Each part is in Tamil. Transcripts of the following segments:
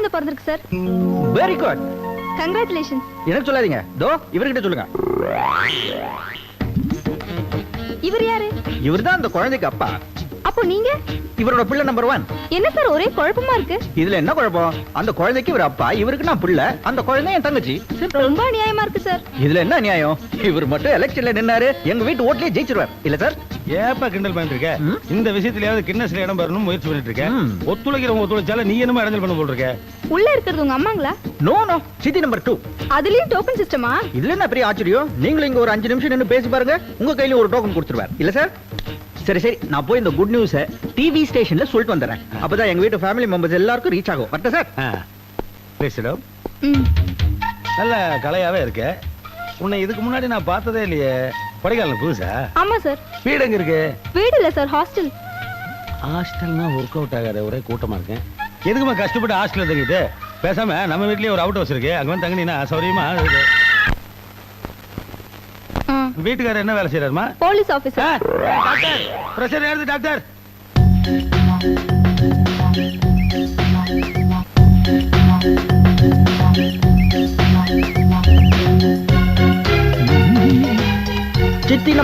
குழந்தை பிறந்திருக்கு சார் வெரி குட் கங்க்ராச்சுலேஷன் எனக்கு சொல்லாதீங்க. தோ இவர்கிட்ட சொல்லுங்க. இவர் யாரு? இவர்தான் அந்த குழந்தைக்கு அப்பா. அப்போ நீங்க? இவரோட பிள்ளை நம்பர் ஒன் என்ன சார் ஒரே குழப்பமா இருக்கு? இதுல என்ன குழப்பம்? அந்த குழந்தைக்கு இவர் அப்பா இவருக்கு நான் பிள்ளை. அந்த குழந்தை என் தங்கச்சி. ரொம்ப அநியாயமா இருக்கு சார் இதுல என்ன நியாயம் இவர் மட்டும் எலெக்ஷன்ல நின்னாரு. எங்க வீட்டு ஓட்லயே ஜெயிச்சிருவார். இல்ல சார் ஏப்பா கிண்டல் பண்ணிட்டு இருக்க? இந்த விஷயத்திலயாவது கிண்ணஸ்ல இடம் பெறணும் முயற்சி பண்ணிட்டு இருக்க. ம். ஒத்துழைக்கிறவங்க ஒத்துழைச்சால நீ என்னமா இடைஞ்சல் பண்ண போல் இருக்க உள்ள இருக்கிறது உங்க அம்மாங்களா? No no city number two அதுலயும் டோக்கன் சிஸ்டமா இதுல என்ன பெரிய ஆச்சரியம் நீங்களும் இங்க ஒரு அஞ்சு நிமிஷம் நின்னு பேசி பாருங்க. உங்க கையில ஒரு டோக்கன் கொடுத்துருவார். இல்ல சார் சரி சரி. நான் போய் இந்த குட் நியூஸ டிவி ஸ்டேஷன்ல சொல்லிட்டு வந்துடுறேன். அப்பதான் எங்க வீட்டு ஃபேமிலி மெம்பர்ஸ் எல்லாருக்கும் ரீச் ஆகும். வரட்டா சார் பேசிடும் நல்ல கலையாவே இருக்க. உன்னை இதுக்கு முன்னாடி நான் பார்த்ததே இல்லையே. கொடைக்கானல் புதுசா? ஆமா சார் வீடு எங்க இருக்கு? வீடு இல்ல சார் ஹாஸ்டல் ஹாஸ்டல்னா ஒர்க் அவுட் ஆகாத ஒரே கூட்டமா இருக்கேன் எதுக்குமா கஷ்டப்பட்டு ஹாஸ்டல்ல தங்கிட்டு? பேசாம நம்ம வீட்லயே ஒரு அவுட் ஹவுஸ் இருக்கு. அங்க வந்து தங்கினீங்கன்னா சௌரியமா. வீட்டுக்காரர் என்ன வேலை செய்யறாருமா போலீஸ் ஆபீசர் டாக்டர் பிரஷர் ஏறுது டாக்டர்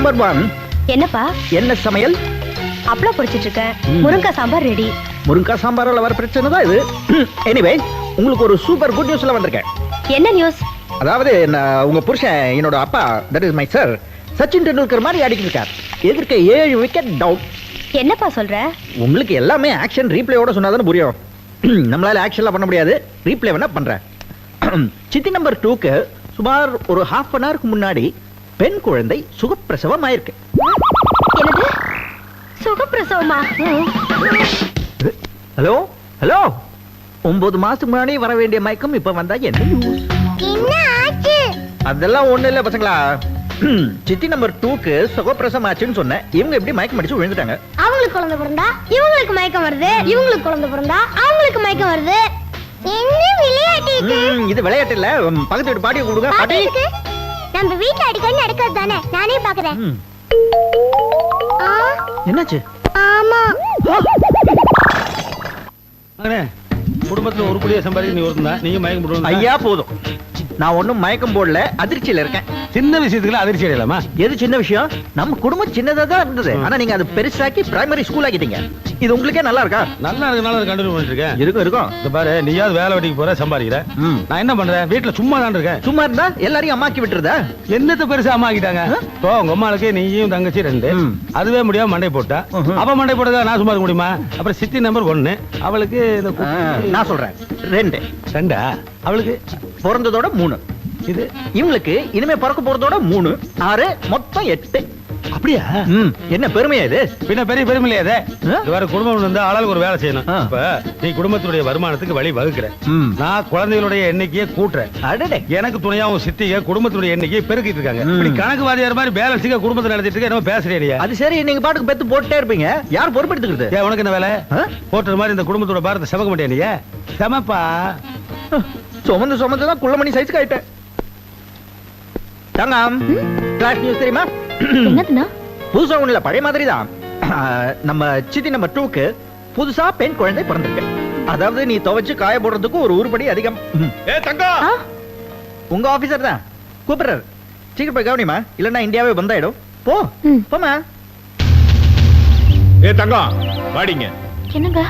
நம்பர் ஒன். என்னப்பா? என்ன சமையல்? அப்பளம் பொரிச்சிட்டு இருக்கேன். முருங்கக்காய் சாம்பார் ரெடி. முருங்கா சாம்பாரால வர பிரச்சனை தான் இது. எனிவே உங்களுக்கு ஒரு சூப்பர் குட் நியூஸ்ல வந்திருக்கேன். என்ன நியூஸ் அதாவது நான் உங்க புருஷன் என்னோட அப்பா that is my sir Sachin Tendulkar மாதிரி அடிக்கிட்டு இருக்கார். எதிர்க்க ஏழு விக்கெட் டவுன் என்னப்பா சொல்ற? உங்களுக்கு எல்லாமே ஆக்ஷன் ரீப்ளேயோட சொன்னாதானே புரியும். நம்மளால ஆக்ஷன்லாம் பண்ண முடியாது. ரீப்ளே வேணா பண்றேன். சிட்டி நம்பர் டூக்கு சுமார் ஒரு ஹாஃப் அன் ஹவருக்கு முன்னாடி பெண் குழந்தை சுகப்பிரசவம் ஆயிருக்கு என்னது? சுகப்பிரசவமா? ஹலோ? ஹலோ? ஒன்பது மாசத்துக்கு முன்னாடி வர வேண்டிய மயக்கம் இப்ப வந்தா என்ன அதெல்லாம் ஒண்ணு இல்ல பசங்களா. சிட்டி நம்பர் டூக்கு சுகப்பிரசவம் ஆச்சுன்னு சொன்னேன். இவங்க எப்படி மயக்கம் அடிச்சு விழுந்துட்டாங்க? அவங்களுக்கு குழந்தை பிறந்தா? இவங்களுக்கு மயக்கம் வருது. இவங்களுக்கு குழந்தை பிறந்தா? அவங்களுக்கு மயக்கம் வருது. இது? விளையாட்டு இல்ல. பக்கத்து வீட்டு பாட்டியை கொடுங்க. பாட்டி. நம்ம வீட்டுல அடிக்கடி நடக்கிறது தானே? நானே பாக்குறேன். என்னாச்சு? ஆமா. குடும்பத்துல ஒரு குடியை சம்பாதிக்க நீ ஒருத்தன் தான். நீங்க மயக்கம் போடுவோம் ஐயா போதும். நான் ஒண்ணும் மயக்கம் போடல அதிர்ச்சியில இருக்கேன். சின்ன விஷயத்துக்குலாம் அதிர்ச்சி அடையலாமா? எது சின்ன விஷயம்? நம்ம குடும்பம் சின்னதா தான் இருந்தது. ஆனா நீங்க அது பெருசாக்கி பிரைமரி ஸ்கூல் ஆக்கிட்டீங்க. இது உங்களுக்கே நல்லா இருக்கா? நல்லா இருக்கனால அதை கண்டினியூ பண்ணிட்டு இருக்கேன். இருக்கும் இருக்கும். இந்த பாரு நீயாவது வேலை வெட்டிக்கு போற சம்பாதிக்கிற. நான் என்ன பண்றேன்? வீட்டுல சும்மா தான் இருக்கேன். சும்மா இருந்தா எல்லாரையும் அம்மாக்கி விட்டுறதா? என்னத்த பெருசா அம்மா ஆக்கிட்டாங்க? இப்போ உங்க அம்மாளுக்கு நீயும் தங்கச்சி ரெண்டு. அதுவே முடியாம மண்டை போட்டா. அவ மண்டை போட்டதா நான் சும்மா இருக்க முடியுமா? அப்புறம் சித்தி நம்பர் ஒண்ணு. அவளுக்கு நான் சொல்றேன். ரெண்டு. ரெண்டா? அவளுக்கு பிறந்ததோட மூணு. இது இவங்களுக்கு இனிமே பிறக்க போறதோட மூணு ஆறு மொத்தம் எட்டு. அப்படியா? என்ன பெருமையா இது? பின்ன பெரிய பெருமையிலே அது ஆ? வேற குடும்பம் இருந்தா ஆளாளுக்கு ஒரு வேலை செய்யணும். இப்ப நீ குடும்பத்துடைய வருமானத்துக்கு வழி வகுக்கிற. நான் குழந்தைகளுடைய எண்ணிக்கையை கூட்டுறேன் அடடே. எனக்கு துணையாவும் சித்திக குடும்பத்துடைய எண்ணிக்கையை பெருக்கிட்டு இருக்காங்க. இப்படி கணக்கு வாதியார் மாதிரி பேலன்ஸுக்கு குடும்பத்தை நடத்திட்டு இருக்க என்ன பேசுறீங்க அது சரி நீங்க பாட்டுக்கு பெத்து போட்டுட்டே இருப்பீங்க. யார் பொறுப்பெடுத்துக்கிறது? ஏன் உனக்கு என்ன வேலை? போட்டுற மாதிரி இந்த குடும்பத்தோட பாரத்தை சமக்க மாட்டியா நீ? சமப்பா. சுமந்து சுமந்து தான் குள்ளமணி சைஸ்க்கு ஆயிட்டேன். தங்கம். கிளாஸ் நியூஸ் தெரியுமா? புதுசா ஒண்ணுல பழைய மாதிரி தான் நம்ம சிட்டி நம்பர் டூக்கு புதுசா பெண் குழந்தை பிறந்திருக்கு. அதாவது நீ துவைச்சு காய போடுறதுக்கு ஒரு உருப்படி அதிகம். ஏ தங்கம்? உங்க ஆபீசர் தான். கூப்பிடுறாரு. சீக்கிரம் போய் கவனிமா இல்லன்னா இந்தியாவே பந்தாயிடும். போ. போமா ஏ தங்கம் வாடிங்க. என்னங்க?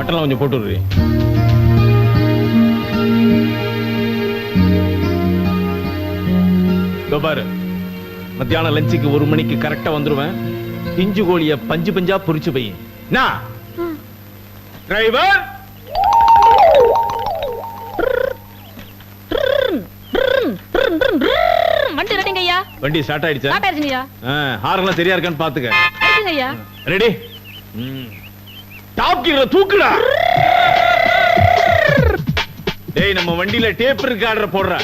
பட்டெல்லாம் கொஞ்சம் போட்டு விடுறி. பாரு. மத்தியானம் லஞ்சுக்கு ஒரு மணிக்கு கரெக்டா வந்துருவேன். பிஞ்சு கோழிய பஞ்சு பஞ்சா பொரிச்சு போய் டிரைவர் வண்டி ரெடிங்க ஐயா? வண்டி ஸ்டார்ட் ஆயிடுச்சா? ஐயா ஹாரெல்லாம் சரியா இருக்கான்னு பாத்துக்க. ஆயிடுச்சுங்க ஐயா ரெடி டாப் கீழ தூக்குடா. டேய் நம்ம வண்டியில டேப் இருக்கு ஆர்டர் போடுற.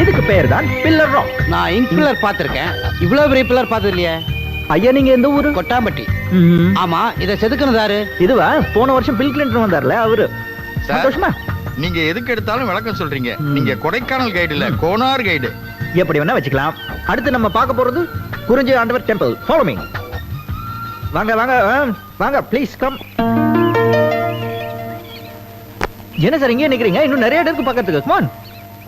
இதுக்கு பெயர் தான் பில்லர் ராக் நான் இங்க் பில்லர் பார்த்திருக்கேன். இவ்வளவு பெரிய பில்லர் பார்த்தது இல்லையே. ஐயா நீங்க எந்த ஊரு? கொட்டாம்பட்டி. ஆமா இத செதுக்குனது யாரு? இதுவா? போன வருஷம் பில் கிளின்டன் வந்தார்ல அவரு. சந்தோஷமா? நீங்க எதுக்கு எடுத்தாலும் விளக்கம் சொல்றீங்க. நீங்க கொடைக்கானல் கைடு இல்ல கோனார் கைடு எப்படி வேணா வச்சுக்கலாம். அடுத்து நம்ம பார்க்க போறது குறிஞ்சி ஆண்டவர் டெம்பிள் ஃபாலோ மீ வாங்க வாங்க வாங்க ப்ளீஸ் கம் என்ன சார் இங்கே நிக்கிறீங்க? இன்னும் நிறைய இடம் இருக்கு பக்கத்துக்கு கமான்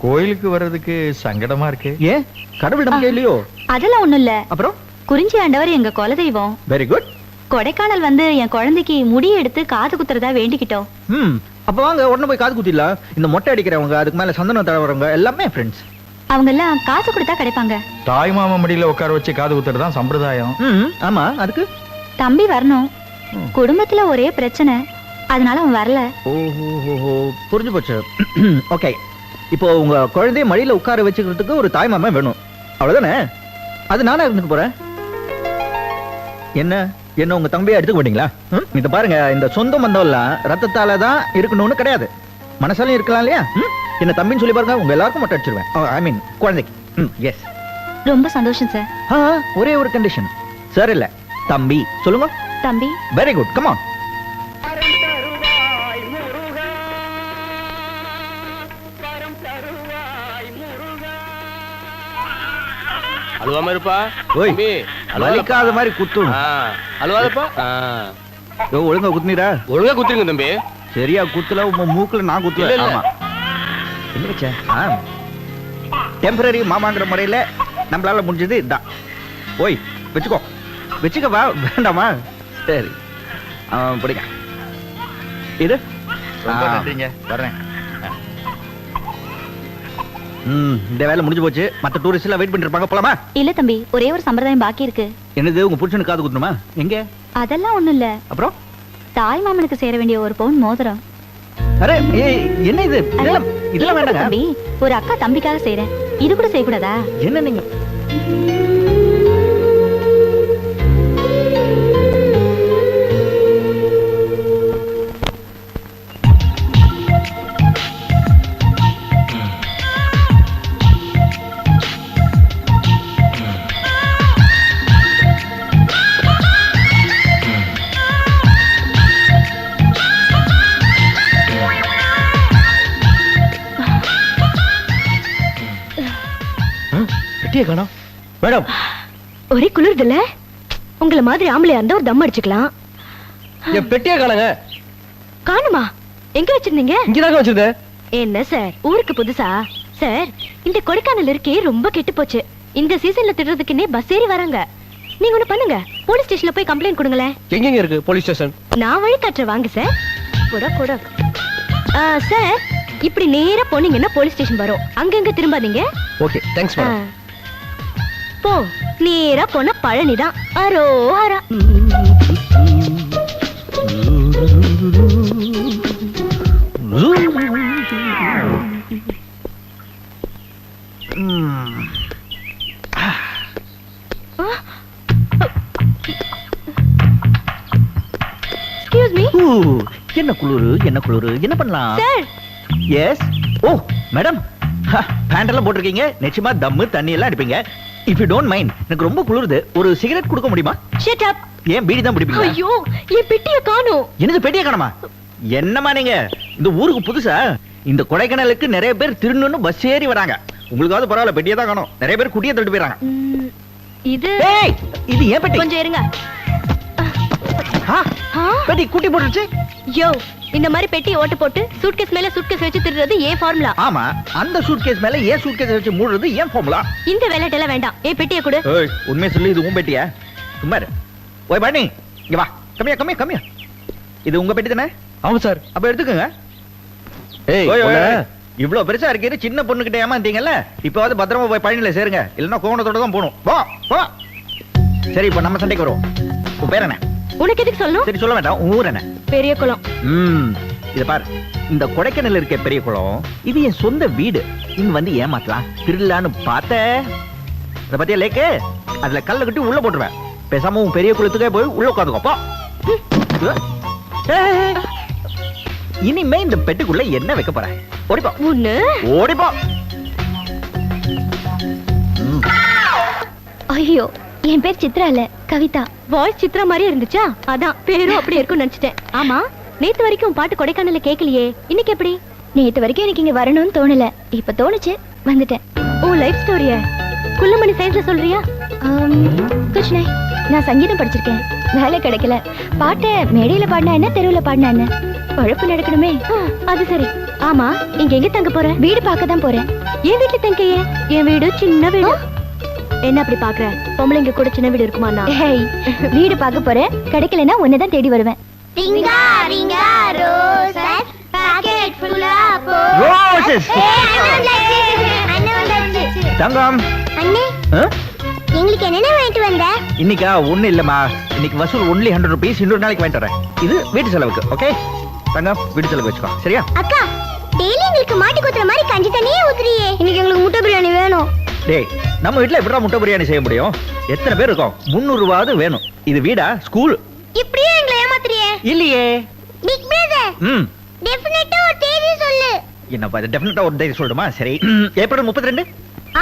கோயிலுக்கு வர்றதுக்கு சங்கடமா இருக்கு. ஏன் கடவுள் நம்பிக்கை இல்லையோ? அதெல்லாம் ஒண்ணும் இல்ல. அப்புறம்? குறிஞ்சி ஆண்டவர் எங்க குலதெய்வம். வெரி குட் கொடைக்கானல் வந்து என் குழந்தைக்கு முடி எடுத்து காது குத்துறதா வேண்டிக்கிட்டோம். ம் அப்ப வாங்க உடனே போய் காது குத்திடலாம். இந்த மொட்டை அடிக்கிறவங்க அதுக்கு மேல சந்தனம் தடவுறவங்க எல்லாமே ஃப்ரெண்ட்ஸ் அவங்க எல்லாம் காசு கொடுத்தா கிடைப்பாங்க. தாய் மாமா மடியில உட்கார வச்சு காது குத்துறது தான் சம்பிரதாயம். ம் ஆமா அதுக்கு? தம்பி வரணும். குடும்பத்துல ஒரே பிரச்சனை. அதனால அவன் வரல. ஓஹோ புரிஞ்சு போச்சு. ஓகே இப்போ உங்க குழந்தைய மடியில உட்கார வச்சுக்கிறதுக்கு ஒரு தாய் மாமா வேணும். அவ்வளவுதானே? அது நானே இருந்துக்க போறேன்? என்ன? என்ன உங்க தம்பியை எடுத்துக்க மாட்டீங்களா? ம்? இத பாருங்க இந்த சொந்த பந்தம் எல்லாம் ரத்தத்தால தான் இருக்கணும்னு கிடையாது. மனசாலையும் இருக்கலாம் இல்லையா? என்ன தம்பின்னு சொல்லி பாருங்க உங்க எல்லாருக்கும் மட்டும் அடிச்சிருவேன். ஐ மீன் குழந்தைக்கு. எஸ் ரொம்ப சந்தோஷம் சார் ஆ ஒரே ஒரு கண்டிஷன் சார் இல்ல. தம்பி. சொல்லுங்க. தம்பி? வெரி குட் கமான் அழுவாம இருப்பா. ஓய். வலிக்காத மாதிரி குத்தணும் ஆ, அழுவாதப்பா? ஒழுங்கா குத்துனீரா ஒழுங்கா குத்துருங்க தம்பி. சரியா குத்துல உங்க மூக்குல நான் குத்துல. இல்ல, இல்ல. ஆமா. வச்ச டெம்பரரி மாமாங்கிற முறையில நம்மளால முடிஞ்சது இதான். ஓய் வச்சுக்கோ. வச்சுக்க வா வேண்டாமா? சரி. பிடிங்க. இது வர்றேன். இந்த வேலை முடிஞ்சு போச்சு. மத்த டூரிஸ்ட் எல்லாம் வெயிட் பண்ணிட்டு இருப்பாங்க. போலாமா? இல்ல தம்பி ஒரே ஒரு சம்பிரதாயம் பாக்கி இருக்கு. என்னது உங்க புருஷனுக்கு காது குத்தணுமா? எங்க? அதெல்லாம் ஒண்ணும் இல்ல. அப்புறம்? தாய் மாமனுக்கு சேர வேண்டிய ஒரு பவுன் மோதிரம். அரே என்ன இது? இதெல்லாம் இதெல்லாம் வேண்டாங்க. தம்பி ஒரு அக்கா தம்பிக்காக செய்றேன். இது கூட செய்யக்கூடாதா? என்ன நீங்க பெட்டியை காணோம். மேடம். ஒரே குளிர்துல? உங்கள மாதிரி ஆம்பளையா இருந்தா ஒரு தம் அடிச்சுக்கலாம். என் பெட்டியை காணுங்க. காணுமா? எங்க வச்சிருந்தீங்க? இங்கதாங்க வச்சிருந்தேன். என்ன சார்? ஊருக்கு புதுசா? சார் இந்த கொடைக்கானல் இருக்கே ரொம்ப கெட்டு போச்சு. இந்த சீசன்ல திடுறதுக்குன்னே பஸ் ஏறி வராங்க. நீங்க ஒண்ணு பண்ணுங்க. போலீஸ் ஸ்டேஷன்ல போய் கம்ப்ளைண்ட் கொடுங்களேன். எங்கெங்க இருக்கு போலீஸ் ஸ்டேஷன்? நான் வழி காட்டுறேன் வாங்க சார். கூட கூட. சார் இப்படி நேரா போனீங்கன்னா போலீஸ் ஸ்டேஷன் வரும். அங்கங்க திரும்பாதீங்க. ஓகே தேங்க்ஸ் ஆ. போ. நேரா போனா பழனிதான். அரோ அரா எக்ஸ்கியூஸ் மீ ஊ, என்ன குளிரு என்ன குளிரு என்ன பண்ணலாம்? எஸ் ஓ மேடம் பேண்ட் எல்லாம் போட்டிருக்கீங்க. நிச்சயமா தம்மு தண்ணி எல்லாம் அடிப்பீங்க. இஃப் யூ டோன்ட் மைண்ட் எனக்கு ரொம்ப குளிருது. ஒரு சிகரெட் கொடுக்க முடியுமா? ஷட் அப் ஏன் பீடி தான் பிடிப்பீங்க? ஐயோ என் பெட்டிய காணோம். என்னது பெட்டியா காணமா? என்னமா நீங்க? இந்த ஊருக்கு புதுசா? இந்த கொடைக்கானலுக்கு நிறைய பேர் திருநூன்னு பஸ் ஏறி வராங்க. உங்களுக்காவது பரவாயில்ல பெட்டியை தான் காணும். நிறைய பேர் குட்டியை தள்ளிட்டு போயிறாங்க. இது இது ஏன் பெட்டி. கொஞ்சம் இருங்க? பெட்டி குட்டி போட்டுருச்சு. யோ இந்த மாதிரி பெட்டி ஓட்டு போட்டு சூட்கேஸ் மேல சூட்கேஸ் வச்சு திருடுறது ஏன் ஃபார்முலா ஆமா அந்த சூட்கேஸ் மேல ஏன் சூட்கேஸ் வச்சு மூடுறது ஏன் ஃபார்முலா இந்த விளையாட்டெல்லாம் வேண்டாம். ஏன் பெட்டியை கொடு. ஏய் உண்மையை சொல்லி இது உன் பெட்டியா? சும்மா இரு. ஓய் பாணி இங்க வா. கம்மியா கம்மியா கம்மியா இது உங்க பெட்டி தானே? ஆமா சார். அப்ப எடுத்துக்கோங்க. ஏய் ஓய், ஓய். இவ்வளவு பெருசா இருக்கீங்க சின்ன பொண்ணுகிட்ட ஏமாந்தீங்கல்ல? இப்பவாவது பத்திரமா போய் பழனியில சேருங்க. இல்லைன்னா கோவணத்தோட தான் போகணும். போ போ. சரி இப்ப நம்ம சண்டைக்கு வருவோம். உன் பேர் என்ன? உனக்கு எதுக்கு சொல்லணும்? சரி சொல்ல வேண்டாம். ஊர் என்ன? பெரிய குளம். ம் இத பாரு. இந்த கொடைக்கானல் இருக்க பெரிய குளம் இது என் சொந்த வீடு. இங்க வந்து ஏமாத்தலாம். திருடலான்னு பார்த்த. இத பத்தியா லேக்கு? அதுல கல்ல கட்டி உள்ள போட்டுருவேன். பேசாம உன் பெரிய குளத்துக்கே போய் உள்ள உட்காந்துக்கோ போ. ஏய், இனிமே இந்த பெட்டுக்குள்ள என்ன வைக்க போற? ஓடிப்போ ஒண்ணு. ஓடிப்போ ஐயோ. என் பேர் சித்ரா இல்ல கவிதா. வாய்ஸ் சித்ரா மாதிரி இருந்துச்சா? அதான் பேரும் அப்படி இருக்கும்னு நினைச்சிட்டேன். ஆமா நேத்து வரைக்கும் பாட்டு கொடைக்கானல்ல கேட்கலையே இன்னைக்கு எப்படி? நேத்து வரைக்கும் எனக்கு இங்க வரணும்னு தோணல. இப்ப தோணுச்சு வந்துட்டேன். உன் லைஃப் ஸ்டோரிய குள்ளமணி சைஸ்ல சொல்றியா? நஹி. நான் சங்கீதம் படிச்சிருக்கேன். வேலை கிடைக்கல. பாட்டை மேடையில பாடினா என்ன தெருவுல பாடினா என்ன? பழப்பு நடக்கணுமே. அது சரி. ஆமா இங்க எங்க தங்க போற? வீடு பார்க்க தான் போறேன். என் வீட்டுல தங்கையே? என் வீடு சின்ன வீடு. என்ன அப்படி பாக்குற பொம்பளைங்க கூட சின்ன வீடு இருக்குமா ஹேய், வீடு பார்க்க போறேன். கிடைக்கலன்னா உன்னை தான் தேடி வருவேன். ரிங்கா ரிங்கா ரோசஸ் பாக்கெட் ஃபுல்லா போ. ரோசஸ் தங்கம். அண்ணே? எங்களுக்கு என்னென்ன வாங்கிட்டு வந்த? இன்னைக்கா ஒண்ணு இல்லம்மா. இன்னைக்கு வசூல் ஒன்லி ஹண்ட்ரட் ருபீஸ் இன்னொரு நாளைக்கு வாங்கிட்டு வரேன். இது வீட்டு செலவுக்கு ஓகே தங்கம் வீட்டு செலவுக்கு வச்சுக்கோ. சரியா? அக்கா டெய்லி எங்களுக்கு மாட்டி குத்துற மாதிரி கஞ்சி தண்ணியே ஊத்துறியே. இன்னைக்கு எங்களுக்கு முட்டை பிரியாணி வேணும். டேய் நம்ம வீட்ல எப்படிடா முட்டை பிரியாணி செய்ய முடியும்? எத்தனை பேர் இருக்கோம்? முந்நூறு ரூபாவது வேணும். இது வீடா? ஸ்கூல்? இப்படியே எங்களை ஏமாத்துறியே இல்லையே. பிக் பிரதர் ம். டெஃபினட்டா ஒரு தேதி சொல்லு. என்னப்பா இது டெஃபினட்டா ஒரு டைரி சொல்லணுமா சரி. ஏப்ரல் முப்பத்தி ரெண்டு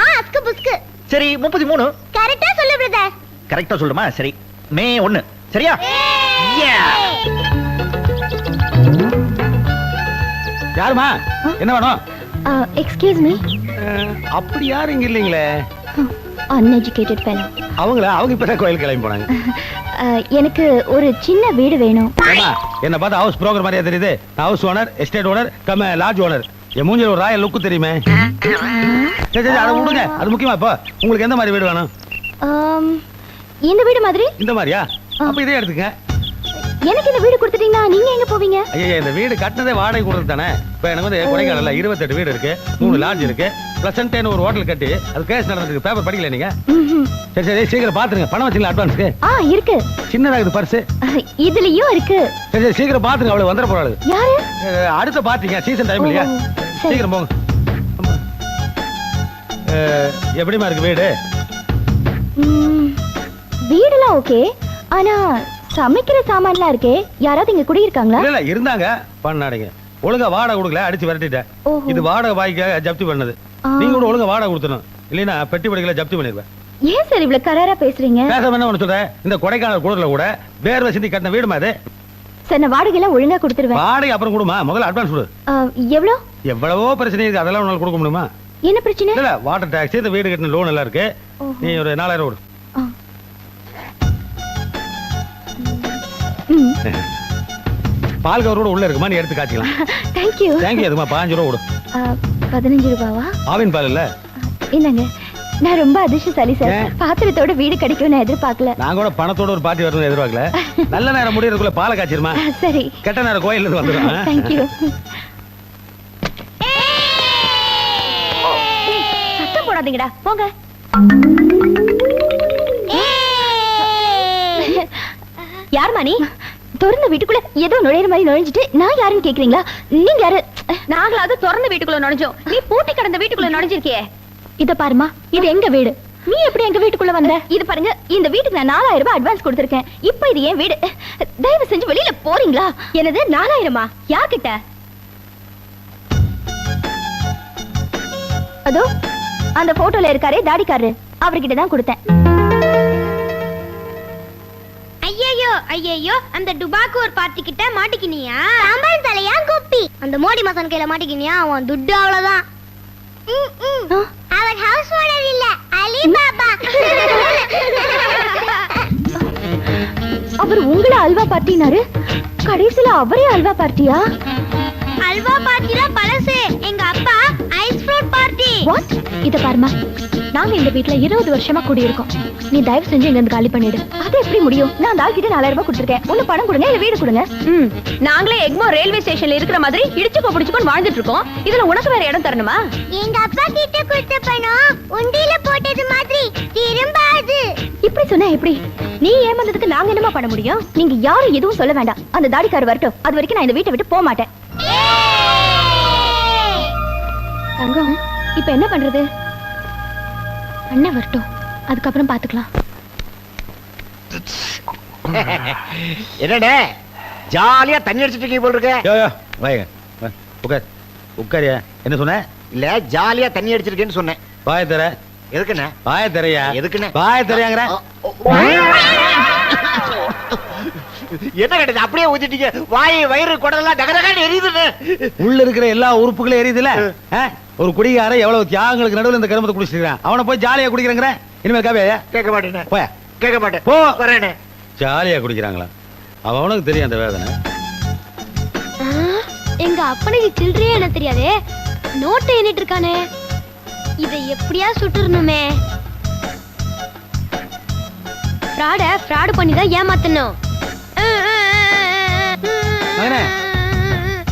ஆ அஸ்கு புஸ்கு. சரி முப்பத்தி மூணு கரெக்டா சொல்லு பிரதர் கரெக்டா சொல்லுமா சரி. மே ஒண்ணு. சரியா? யாருமா என்ன வேணும்? எக்ஸ்கியூஸ் மீ அப்படி யாரும் இங்க இல்லைங்களே? அன்எஜுகேட்டட் ஃபெலோ அவங்கள? அவங்க இப்பதான் கோயில் கிளம்பி போனாங்க. எனக்கு ஒரு சின்ன வீடு வேணும். என்ன பார்த்தா ஹவுஸ் புரோக்கர் மாதிரியா தெரியுது? House owner estate owner cum lodge owner என் மூஞ்சில ஒரு ராயல் லுக்கு தெரியுமே? சரி சரி அதை விடுங்க. அது முக்கியமா இப்போ? உங்களுக்கு எந்த மாதிரி வீடு வேணும்? இந்த வீடு மாதிரி? இந்த மாதிரியா? அப்ப இதே எடுத்துங்க எனக்கு இந்த வீடு கொடுத்துட்டீங்கன்னா நீங்க எங்க போவீங்க? ஐயா இந்த வீடு கட்டினதே வாடகை கொடுத்து தானே? இப்போ எனக்கு வந்து கொடைக்கானல்ல இருபத்தெட்டு வீடு இருக்கு மூணு லாட்ஜ் இருக்கு பிளசன்டேன்னு ஒரு ஹோட்டல் கட்டி அது கேஸ் நடந்ததுக்கு பேப்பர் படிக்கல நீங்க. சரி சரி சீக்கிரம் பாத்துருங்க. பணம் வச்சுங்களா அட்வான்ஸ்க்கு ஆ இருக்கு. சின்னதா இது பர்ஸ் இதுலயும் இருக்கு. சரி சரி சீக்கிரம் பாத்துங்க அவளை வந்துட போறாள் யாரு? அடுத்த பாத்தீங்க சீசன் டைம் இல்லையா. சீக்கிரம் போங்க. எப்படிம்மா இருக்கு வீடு? ம், வீடெல்லாம் ஓகே ஆனா சமைக்கிற சாமான்லாம் இருக்கே. யாராவது இங்க குடியிருக்காங்களா? இல்ல இல்ல இருந்தாங்க. பண்ணாடிங்க ஒழுங்கா வாடகை கொடுக்கல அடிச்சு விரட்டிட்டேன். இது வாடகை வாய்க்காக ஜப்தி பண்ணது. நீங்க கூட ஒழுங்கா வாடகை கொடுத்தணும் இல்லைன்னா பெட்டி படிக்கல ஜப்தி பண்ணிடுவேன் ஏன் சார் இவ்வளவு கராரா பேசுறீங்க? பேச என்ன ஒண்ணு சொல்றேன்? இந்த கொடைக்கானல் கூடல கூட வேர்வை சிந்தி கட்டின வீடுமா அது? சார் நான் வாடகை எல்லாம் ஒழுங்கா கொடுத்துருவேன். வாடகை அப்புறம் கொடுமா? முதல்ல அட்வான்ஸ் கொடு. எவ்வளவு எவ்வளவோ பிரச்சனை இருக்கு. அதெல்லாம் உன்னால கொடுக்க முடியுமா? என்ன பிரச்சனை? இல்ல வாட்டர் டாக்ஸ் இந்த வீடு கட்டின லோன் எல்லாம் இருக்கு. நீ ஒரு நாலாயிரம் கொடு. பால் கவரோட உள்ள இருக்குமா? நீ எடுத்து காய்ச்சிக்கலாம். தேங்க்யூ தேங்க்யூ எதுமா பாஞ்சு ரூபா கொடு. பதினஞ்சு ரூபாவா? ஆவின் பால் இல்ல? என்னங்க? நான் ரொம்ப அதிர்ஷ்டசாலி சார்? பாத்திரத்தோட வீடு கிடைக்கும் நான் எதிர்பார்க்கல. நான் கூட பணத்தோட ஒரு பார்ட்டி வரணும்னு எதிர்பார்க்கல. நல்ல நேரம் முடியறதுக்குள்ள பாலை காய்ச்சிருமா? சரி. கெட்ட நேரம் கோயில்ல இருந்து வந்துடும் தேங்க்யூ சத்தம் போடாதீங்கடா. போங்க. யார் மணி? திறந்த வீட்டுக்குள்ள ஏதோ நுழையிற மாதிரி நுழைஞ்சிட்டு நான் யாருன்னு கேக்குறீங்களா? நீங்க யாரு? நாங்களாவது திறந்த வீட்டுக்குள்ள நுழைஞ்சோம். நீ பூட்டி கிடந்த வீட்டுக்குள்ள நுழைஞ்சிருக்கியே. இத பாருமா இது எங்க வீடு? நீ எப்படி எங்க வீட்டுக்குள்ள வந்த? இது பாருங்க இந்த வீட்டுக்கு நான் நாலாயிரம் ரூபாய் அட்வான்ஸ் கொடுத்திருக்கேன். இப்போ இது என் வீடு. தயவு செஞ்சு வெளியில போறீங்களா? எனது நாலாயிரமா? யார்கிட்ட? அதோ அந்த போட்டோல இருக்காரே தாடிக்காரரு. அவர்கிட்ட தான் கொடுத்தேன். ஐயையோ ஐயையோ அந்த டுபாக்கு ஒரு பார்ட்டி கிட்ட மாட்டிக்கினியா? சாம்பார் தலையா குப்பி? அந்த மோடி மசான் கையில மாட்டிக்கினியா? அவன் துட்டு அவ்வளவுதான். அவர் ஹவுஸ் ஓனர் இல்ல அலி பாபா அவர் உங்களை அல்வா பார்ட்டினாரு கடைசியில அவரே அல்வா பார்ட்டியா அல்வா பார்ட்டில பழசு. எங்க அப்பா ஐஸ் ஃப்ரூட் பார்ட்டி வாட் இத பாருமா நாங்க இந்த வீட்ல இருபது வருஷமா குடியிருக்கோம். நீ தயவு செஞ்சு இங்க இருந்து காலி பண்ணிடு. அது எப்படி முடியும்? நான் அந்த ஆள்கிட்ட நாலாயிரம் ரூபாய் கொடுத்துருக்கேன். ஒண்ணு பணம் கொடுங்க இல்ல வீடு கொடுங்க. ம் நாங்களே எக்மோ ரயில்வே ஸ்டேஷன்ல இருக்கிற மாதிரி இடிச்சுக்கோ பிடிச்சுக்கோ வாழ்ந்துட்டு இருக்கோம். இதுல உனக்கு வேற இடம் தரணுமா? எங்க அப்பா கிட்ட கொடுத்த பணம் உண்டியில போட்டது மாதிரி திரும்பாது. இப்படி சொன்னா எப்படி? நீ ஏமாந்ததுக்கு நாங்க என்னமா பண்ண முடியும்? நீங்க யாரும் எதுவும் சொல்ல வேண்டாம். அந்த தாடிக்காரர் வரட்டும். அது வரைக்கும் நான் இந்த வீட்டை விட்டு போக மாட்டேன். தங்கம் இப்ப என்ன பண்றது? அண்ணன் வரட்டும். அதுக்கப்புறம் பாத்துக்கலாம். என்னடே ஜாலியா தண்ணி அடிச்சிட்டு இருக்கீங்க போல் இருக்க. யோ யோ வாங்க வா, உட்கார். உட்காரியா என்ன சொன்ன? இல்ல ஜாலியா தண்ணி அடிச்சிருக்கேன்னு சொன்னேன். வாய தர எதுக்குண்ணே? வாய தரையா எதுக்குண்ணே? வாய தரையாங்கிற என்ன கிடையாது அப்படியே ஊத்திட்டீங்க. வாய் வயிறு குடலாம் டகடகான்னு எரியுதுன்னு உள்ள இருக்கிற எல்லா உறுப்புகளும் எரியுதுல? ஒரு குடிகார எவ்வளவு தியாகங்களுக்கு நடுவுல இந்த கருமத்தை குடிச்சிருக்கான் அவனை போய் ஜாலியா குடிக்கிறேங்கிற? இனிமே காவே கேட்க மாட்டேன். போய கேட்க மாட்டேன். போ. வரேனே. ஜாலியா குடிக்கிறாங்களா? அவன் அவனுக்கு தெரியும் அந்த வேதனை. எங்க அப்பனுக்கு சில்லறையே என்ன தெரியாதே. நோட்டை எண்ணிட்டு இருக்கானே. இதை எப்படியா சுட்டுறணுமே. ஃப்ராட ஃப்ராடு பண்ணி தான் ஏமாத்தணும்.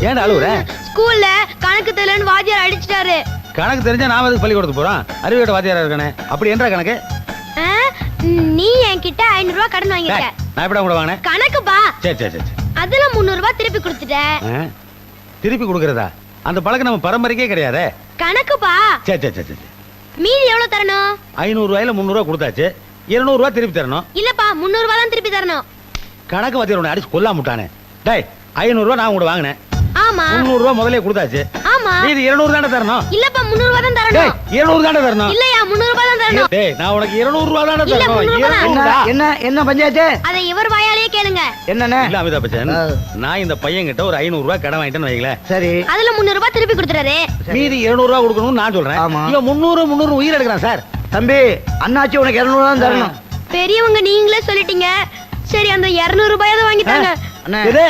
ஏன்டா அழுவுற? ஸ்கூல்ல கணக்கு தெரியலன்னு வாத்தியார் அடிச்சிட்டாரு. கணக்கு தெரிஞ்சா நாம எதுக்கு பள்ளிக்கூடத்துக்கு போறோம்? அறிவியோட வாத்தியாரா இருக்கானே? அப்படி என்றா கணக்கு? நீ என்கிட்ட ஐநூறு ரூபாய் கடன் வாங்கிருக்க டேய், நான் எப்படி கூட வாங்கினேன்? கணக்குப்பா சரி சரி சரி. அதுல முந்நூறு ரூபாய் திருப்பி கொடுத்துட்டேன்? திருப்பி கொடுக்கறதா? அந்த பழக்கம் நம்ம பரம்பரைக்கே கிடையாதே. கணக்குப்பா சரி சரி சரி மீதி எவ்வளவு தரணும்? ஐநூறு ரூபாயில முந்நூறு ரூபா கொடுத்தாச்சு. இருநூறு ரூபாய் திருப்பி தரணும். இல்லப்பா முந்நூறு ரூபாய் தான் திருப்பி தரணும். கணக்கு வாத்தியார் உன்னை அடிச்சு கொல்லாம விட்டானே. டேய் ஐநூறு ரூபா நான் உங்கள்ட்ட வாங்கினேன். ஆமா. முந்நூறு ரூபா முதலே கொடுத்தாச்சு. ஆமா. மீதி இருநூறு தானே தரணும். இல்லப்பா முந்நூறு ரூபாய் தான் டேய் தரணும் இருநூறு தானே தரணும். இல்லையா முந்நூறு ரூபாய் தான் தரணும். டேய் நான் உனக்கு இருநூறு ரூபா தானே இல்ல, தரணும். என்ன என்ன பஞ்சாயத்து? அதை இவர் வாயாலேயே கேளுங்க. என்னண்ணே இல்ல அமிதாப் பச்சன். நான் இந்த பையன் கிட்ட ஒரு ஐநூறு ரூபாய் கடன் வாங்கிட்டேன்னு வைங்களேன். சரி. அதுல முந்நூறு ரூபாய் திருப்பி கொடுத்துறாரு. மீதி இருநூறு ரூபாய் கொடுக்கணும்னு நான் சொல்றேன். இவன் முந்நூறு முந்நூறு உயிர் எடுக்கிறான் சார். தம்பி அண்ணாச்சி உனக்கு இருநூறு தான் தரணும். பெரியவங்க நீங்களே சொல்லிட்டீங்க. சரி அந்த இருநூறு ரூபாய் தான் வாங்கிட்டாங்க அண்ணே. இது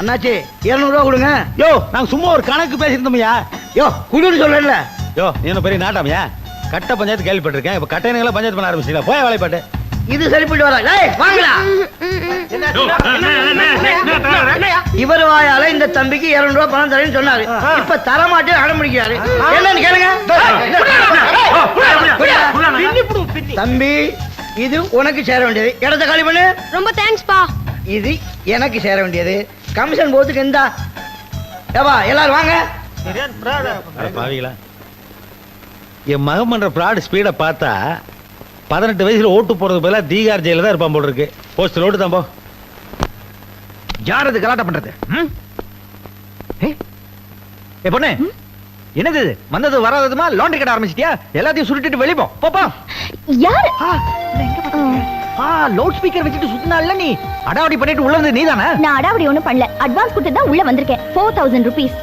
அண்ணாச்சி இருநூறு ரூபா கொடுங்க யோ நாங்க சும்மா ஒரு கணக்கு பேசியிருந்தோம்யா யோ குடுன்னு சொல்லல யோ நீ என்ன பெரிய நாட்டாமையா கட்ட பஞ்சாயத்து கேள்விப்பட்டிருக்கேன் இப்ப கட்டையங்களை பஞ்சாயத்து பண்ண ஆரம்பிச்சிட்டீங்களா போய் வேலைப்பாட்டு இது சரிப்பட்டு வர டேய் வாங்கடா இவர் வாயால இந்த தம்பிக்கு 200 ரூபாய் பணம் தரேன்னு சொன்னாரு இப்ப தர மாட்டேன் அடம் பிடிக்கிறாரு என்னன்னு கேளுங்க தம்பி இது உனக்கு சேர வேண்டியது இடத்த காலி பண்ணு ரொம்ப தேங்க்ஸ்பா இது எனக்கு சேர வேண்டியது கமிஷன் போத்துக்கு எந்தா ஏவா எல்லாரும் வாங்க. என் மகன் பண்ற ப்ராட் ஸ்பீடை பார்த்தா பதினெட்டு வயசுல ஓட்டு போறது பதிலா தீகார் ஜெயில தான் இருப்பான் போல இருக்கு. போஸ்டர் ஓட்டு தான்போ யார் அது கலாட்டம் பண்றது? ம்? ஏ? ஏ பொண்ணு என்னது இது? வந்தது வராததுமா? லாண்டரி கடை ஆரம்பிச்சிட்டியா? எல்லாத்தையும் சுருட்டிட்டு வெளிய போ. போப்பா யாரு? ஆ. லவுட் ஸ்பீக்கர் வச்சுட்டு சுத்தினால நீ? அடாவடி பண்ணிட்டு உள்ள வந்து நீதானே? நான் அடாவடி ஒண்ணும் பண்ணல. அட்வான்ஸ் கொடுத்து தான் உள்ள வந்திருக்கேன். ஃபோர் தௌசண்ட் ருபீஸ்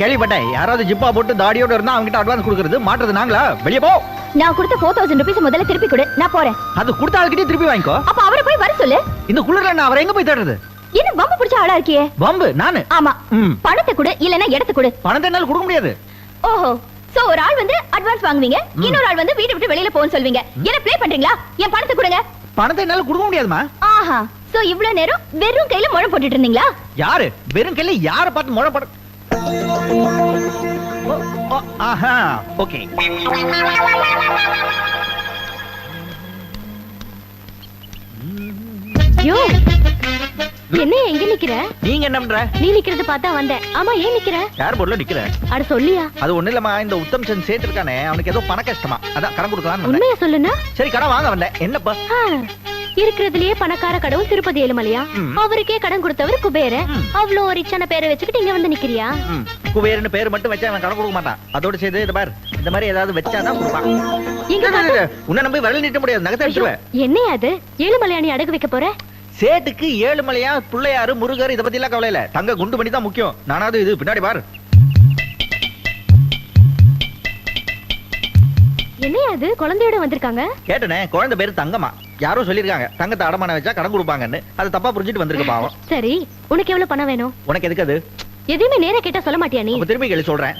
கேள்விப்பட்டேன். யாராவது ஜிப்பா போட்டு தாடியோட இருந்தா அவங்க கிட்ட அட்வான்ஸ் கொடுக்கறது மாட்டுறது நாங்களா? வெளிய போ. நான் கொடுத்த ஃபோர் தௌசண்ட் ருபீஸ் முதல்ல திருப்பி கொடு. நான் போறேன். அது கொடுத்த ஆளுக்கிட்டே திருப்பி வாங்கிக்கோ. அப்ப அவரை போய் வர சொல்லு. இந்த குளிர்ல நான் அவரை எங்க போய் தேடுறது? என்ன பம்பு பிடிச்ச ஆளா இருக்கியே? பம்பு நானு. ஆமா. பணத்தை கொடு இல்லனா இடத்தை கொடு. பணத்தை என்னால கொடுக்க முடியாது. ஓஹோ. சோ ஒரு ஆள் வந்து அட்வான்ஸ் வாங்குவீங்க. இன்னொரு ஆள் வந்து வீட்டை விட்டு வெளியில போன்னு சொல்வீங்க. என்ன ப்ளே பண்றீங்களா? என் பணத்தை கொடுங்க. பணத்தை என்னால கொடுக்க முடியாதுமா? ஆஹா சோ இவ்வளவு நேரம் வெறும் கையில முழம் போட்டுட்டு இருந்தீங்களா? யாரு? வெறும் கையில யார பார்த்து முழ பட ஆஹா ஓகே யோ என்ன எங்க நிக்கிற? நீங்க என்ன பண்ற? நீ நிக்கிறது பார்த்தா வந்தேன். ஆமா ஏன் நிக்கிற? ஏர்போர்ட்ல நிக்கிற அட சொல்லியா? அது ஒண்ணு இல்லம்மா இந்த உத்தம் சந்த் சேட்டு இருக்கானே அவனுக்கு ஏதோ பண கஷ்டமா. அதான் கடன் கொடுக்கலாம்னு வந்தேன். உண்மையா சொல்லுனா சரி கடன் வாங்க வந்தேன். என்னப்பா? இருக்கிறதுலயே பணக்கார கடவுள் திருப்பதி ஏழுமலையா. அவருக்கே கடன் கொடுத்தவர் குபேர. ம். அவ்வளோ ரிச்சான பேரை வச்சுக்கிட்டு இங்க வந்து நிக்கிறியா? குபேரன்னு பேர் மட்டும் வச்சா அவன் கடன் கொடுக்க மாட்டான். அதோட சேர்த்து இது பார் இந்த மாதிரி ஏதாவது வச்சாதான் கொடுப்பான். உன்னை நம்பி விரல் நீட்ட முடியாது. நகத்தை என்னையா அது? ஏழுமலையாணி அடகு வைக்க போற? சேட்டுக்கு ஏழு மலையா பிள்ளையாரு முருகர் இத பத்தி எல்லாம் கவலை இல்ல. தங்க குண்டு பண்ணி தான் முக்கியம். நானாவது இது பின்னாடி பாரு. என்னையா அது குழந்தையோட வந்திருக்காங்க? கேட்டனே குழந்தை பேரு தங்கம்மா. யாரோ சொல்லிருக்காங்க தங்கத்தை அடமான வச்சா கடன் கொடுப்பாங்கன்னு. அது தப்பா புரிஞ்சுட்டு வந்திருக்கு பாவம். சரி உனக்கு எவ்வளவு பணம் வேணும்? உனக்கு எதுக்கு அது? எதையுமே நேரா கேட்டா சொல்ல மாட்டியா நீ? திரும்பி கேளு சொல்றேன்.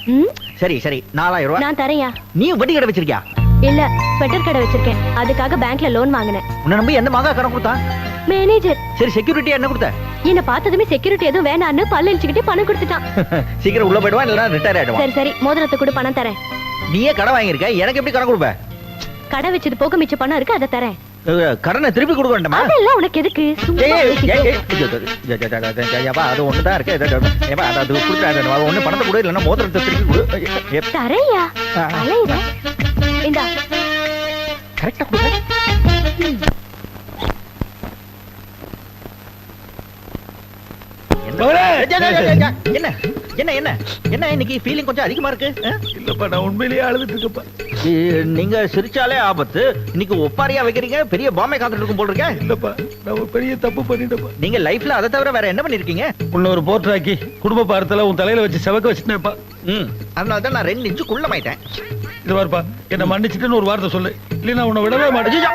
சரி சரி. நாலாயிரம் ரூபாய் நான் தரையா நீ வட்டி கடை வச்சிருக்கியா? இல்ல ஸ்வெட்டர் கடை வச்சிருக்கேன். அதுக்காக பேங்க்ல லோன் வாங்கினேன். உன்னை நம்பி எந்த மகா கடன் கொடுத்தான்? மேனேஜர் சரி செக்யூரிட்டியா என்ன கொடுத்த என்ன பார்த்ததுமே செக்யூரிட்டி எதுவும் வேணான்னு பல்ல இழிச்சுக்கிட்டு பணம் கொடுத்துட்டான் சீக்கிரம் உள்ள போயிடுவான் இல்லைன்னா ரிட்டையர் ஆயிடுவான் சரி சரி மோதிரத்தை கூட பணம் தரேன் நீயே கடன் வாங்கியிருக்க எனக்கு எப்படி கடன் கொடுப்ப கடை வச்சது போக மிச்ச பணம் இருக்கு அதை தரேன் கடனை திருப்பி கொடுக்க வேண்டாமா அதெல்லாம் உனக்கு எதுக்கு அது ஒண்ணுதான் இருக்கு. அது. அது ஒண்ணு பணத்தை கொடு, இல்லைன்னா மோதிரத்தை திருப்பி கொடு. தரையா இந்தா correct ஆ என்ன? என்ன என்ன? என்ன இன்னைக்கு ஃபீலிங் கொஞ்சம் அதிகமா இருக்கு? இல்லப்பா நான் உண்மையிலேயே அழுதுட்டு இருக்கப்பா நீங்க சிரிச்சாலே ஆபத்து. இன்னைக்கு ஒப்பாரியா வைக்கிறீங்க பெரிய பாம்பே காத்துட்டு இருக்கும் போல் இருக்கேன் இல்லப்பா நான் ஒரு பெரிய தப்பு பண்ணிட்டப்பா நீங்க லைஃப்ல அதை தவிர வேற என்ன பண்ணிருக்கீங்க? உன்னை ஒரு போர்ட்ராக்கி குடும்ப பாரத்துல உன் தலையில வச்சு செவக்க வச்சுட்டேன்ப்பா. ம் அதனால தான் நான் ரெண்டு இன்ச்சு குள்ளமாயிட்டேன் இது பாருப்பா என்ன மன்னிச்சிட்டுன்னு ஒரு வார்த்தை சொல்லு. இல்ல நான் உன்னை விடவே மாட்டேன்.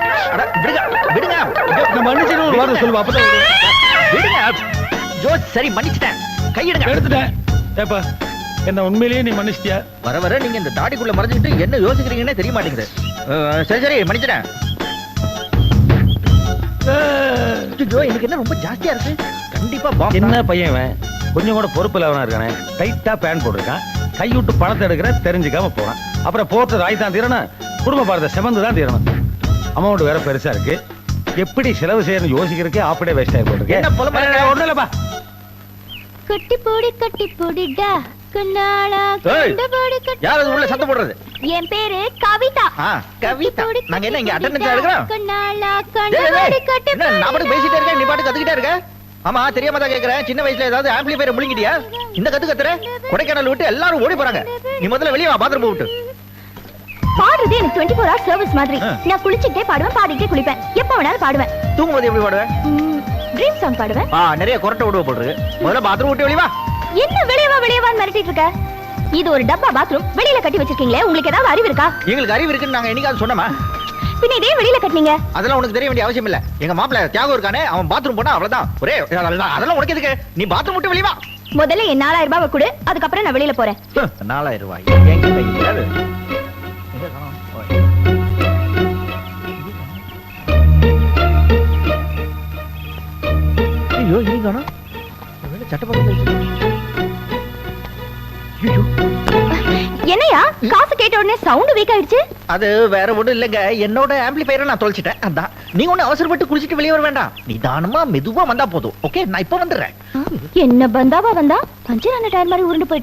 விடுங்க விடுங்க. மன்னிச்சிட்டு ஒரு வார்த்தை சொல்லுவா அப்பதான். விடுங்க. ஜோ சரி மன்னிச்சிட்டேன். கையிடுங்க. எடுத்துட்டேன். ஏப்பா என்ன உண்மையிலேயே நீ மன்னிச்சிட்டியா? வர வர நீங்க இந்த தாடிக்குள்ள மறைஞ்சிட்டு என்ன யோசிக்கிறீங்கன்னே தெரிய மாட்டேங்குது. அஹ், சரி சரி மன்னிச்சிட்டேன். ஜோ எனக்கு என்ன ரொம்ப ஜாஸ்தியா இருக்கு? கண்டிப்பா பாம்பு என்ன பையன் இவன்? கொஞ்சம் கூட பொறுப்பு இல்லாம இருக்கானே? டைட்டா பேண்ட் போட்டிருக்கான். கை விட்டு பணத்தை எடுக்கிற தெரிஞ்சுக்காம போறான். அப்புறம் போட்டு ராய் தான் தீரணும். குடும்ப பாரத செமந்து தான் தீரணும். அமௌண்ட் வேற பெருசா இருக்கு. எப்படி செலவு செய்யணும் யோசிக்கிறதுக்கே ஆப்படே வேஸ்ட் ஆகி போட்டிருக்கு? ஒண்ணும் இல்லப்பா கட்டி போடி கட்டி போடிடா கண்ணாளா யார் உள்ள சத்தம் போடுறது? என் பேரு கவிதா. ஆ கவிதா. நாங்க என்ன இங்க அட்டெண்டன்ஸ் போடிடா, எடுக்கிறோம் கண்ணாளா டேய், கட்டி நான் பாட்டுக்கு பேசிட்டே இருக்கேன் நீ பாட்டு கத்துக்கிட்டே இருக்க? ஆமா தெரியாம தான் கேக்குறேன். சின்ன வயசுல ஏதாவது ஆம்பிளிஃபையர் முழுங்கிட்டியா இந்த கத்து கத்துற? கொடைக்கானல் விட்டு எல்லாரும் ஓடி போறாங்க. நீ முதல்ல வெளியே வா பாத்ரூம் விட்டு. பாடுறது எனக்கு டுவெண்ட்டி ஃபோர் ஹவர்ஸ் சர்வீஸ் மாதிரி. நான் குளிச்சுக்கிட்டே பாடுவேன் பாடிக்கிட்டே குளிப்பேன். எப்ப வேணாலும் பாடுவேன். தூங்கும்போது எப்படி பாடுவேன்? ட்ரீம் சாங் பாடுவேன். ஆ நிறைய கொரட்டை விடுவ போடுறது முதல்ல பாத்ரூம் விட்டு வெளியே வா. என்ன வெளியவா வெளியவான்னு மிரட்டிட்டு இருக்க? இது ஒரு டப்பா பாத்ரூம் வெளியில கட்டி வச்சிருக்கீங்களே உங்களுக்கு ஏதாவது அறிவு இருக்கா? எங்களுக்கு அறிவு இருக்குன்னு நாங்க என்னைக்காவது சொன்னோமா? பின்ன இதே வெளியில கட்டினீங்க. அதெல்லாம் உனக்கு தெரிய வேண்டிய அவசியம் இல்ல. எங்க மாப்பிள்ள தியாகம் இருக்கானே அவன் பாத்ரூம் போனா அவ்வளவுதான். ஒரே அதெல்லாம் உனக்கு எதுக்கு? நீ பாத்ரூம் விட்டு வெளியே வா. முதல்ல என் நாலாயிரம் ரூபாவை கொடு அதுக்கப்புறம் நான் வெளியில போறேன். நாலாயிரம் ரூபாய். ஐயோ. ஐயோ. என்னையா? காசு கேட்ட உடனே சவுண்ட் வீக் ஆயிடுச்சு? அது வேற ஒண்ணும் இல்லைங்க. என்னோட ஆம்பிளிஃபையரை நான் தொலைச்சிட்டேன். அதான். நீங்க ஒண்ணு அவசரப்பட்டு குளிச்சிட்டு வெளியே வர வேண்டாம். நிதானமா மெதுவா வந்தா போதும். ஓகே நான் இப்ப வந்துடுறேன். என்ன பந்தாவா வந்தா? பஞ்சர் டயர் மாதிரி உருண்டு போயிட்டு